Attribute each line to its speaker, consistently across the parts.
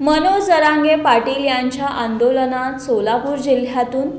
Speaker 1: मनोज जरांगे पाटील यांच्या आंदोलनात सोलापूर जिल्ह्यातून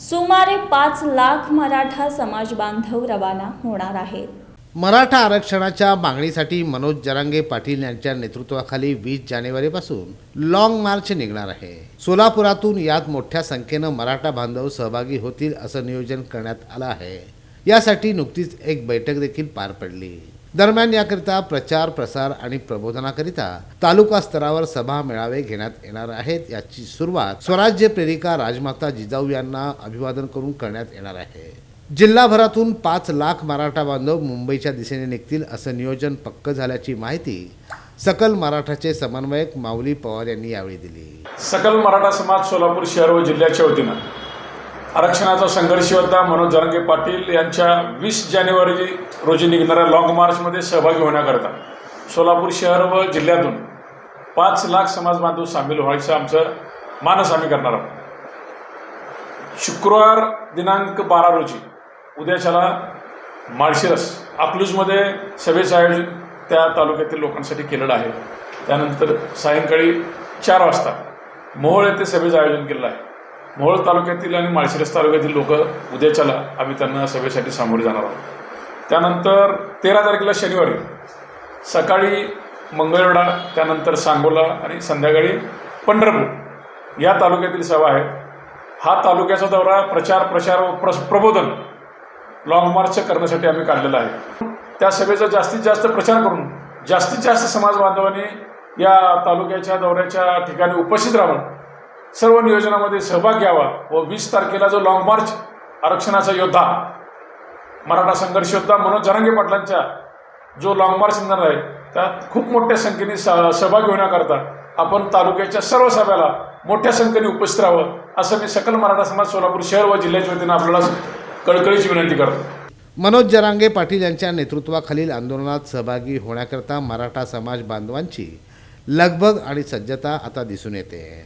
Speaker 1: सुमारे पाच लाख मराठा समाज बांधव रवाना होणार आहेत.
Speaker 2: मराठा आरक्षणाच्या मागणीसाठी मनोज जरांगे पाटील यांच्या नेतृत्वाखाली वीस जानेवारीपासून लाँग मार्च निघणार आहे. सोलापुरातून यात मोठ्या संख्येनं मराठा बांधव सहभागी होतील असं नियोजन करण्यात आलं आहे. यासाठी नुकतीच एक बैठक देखील पार पडली. दरम्यान याकरिता प्रचार प्रसार आणि प्रबोधनाकरिता तालुका स्तरावर सभा मेळावे घेण्यात येणार आहेत. याची सुरुवात स्वराज्य प्रेरिका राजमाता जिजाऊ यांना अभिवादन करून करण्यात येणार आहे. जिल्हाभरातून पाच लाख मराठा बांधव मुंबईच्या दिशेने निघतील असं नियोजन पक्क झाल्याची माहिती सकल मराठाचे समन्वयक माऊली पवार यांनी यावेळी दिली.
Speaker 3: सकल मराठा समाज सोलापूर शहर व जिल्ह्याच्या वतीनं आरक्षणाचा संघर्ष होता. मनोज जरांगे पाटील यांच्या वीस जानेवारी रोजी निघणाऱ्या लाँग मार्चमध्ये सहभागी होण्याकरता सोलापूर शहर व जिल्ह्यातून पाच लाख समाज बांधव सामील व्हायचं आमचं मानस आम्ही करणार आहोत. शुक्रवार दिनांक बारा रोजी उद्याच्याला माळशिरस अकलूजमध्ये सभेचं आयोजन त्या तालुक्यातील लोकांसाठी केलेलं आहे. त्यानंतर सायंकाळी चार वाजता मोहोळ येथे सभेचं आयोजन केलेलं आहे. मोहोळ तालुक्यातील आणि माळशिरस तालुक्यातील लोक उद्याच्याला आम्ही त्यांना सभेसाठी सामोरे जाणार आहोत. त्यानंतर तेरा तारखेला शनिवारी सकाळी मंगळवेढा त्यानंतर सांगोला आणि संध्याकाळी पंढरपूर या तालुक्यातील सभा आहेत. हा तालुक्याचा दौरा प्रचार प्रसार व प्रस प्रबोधन लाँग मार्च करण्यासाठी आम्ही काढलेला आहे. त्या सभेचा जास्तीत जास्त प्रचार करून जास्तीत जास्त समाज बांधवांनी या तालुक्याच्या दौऱ्याच्या ठिकाणी उपस्थित राहून सर्व नियोजनामध्ये सहभाग घ्यावा व वीस तारखेला जो लाँग मार्च आरक्षणाचा योद्धा मराठा संघर्ष योद्धा मनोज जरांगे पाटलांच्या जो लाँग मार्च निघणार आहे त्यात खूप मोठ्या संख्येने स सहभागी होण्याकरता आपण तालुक्याच्या सर्व सभेला मोठ्या संख्येने उपस्थित राहावं असं मी सकल मराठा समाज सोलापूर शहर व जिल्ह्याच्या वतीनं आपल्याला कळकळीची विनंती करतो.
Speaker 2: मनोज जरांगे पाटील यांच्या नेतृत्वाखालील आंदोलनात सहभागी होण्याकरता मराठा समाज बांधवांची लगबग आणि सज्जता आता दिसून येते.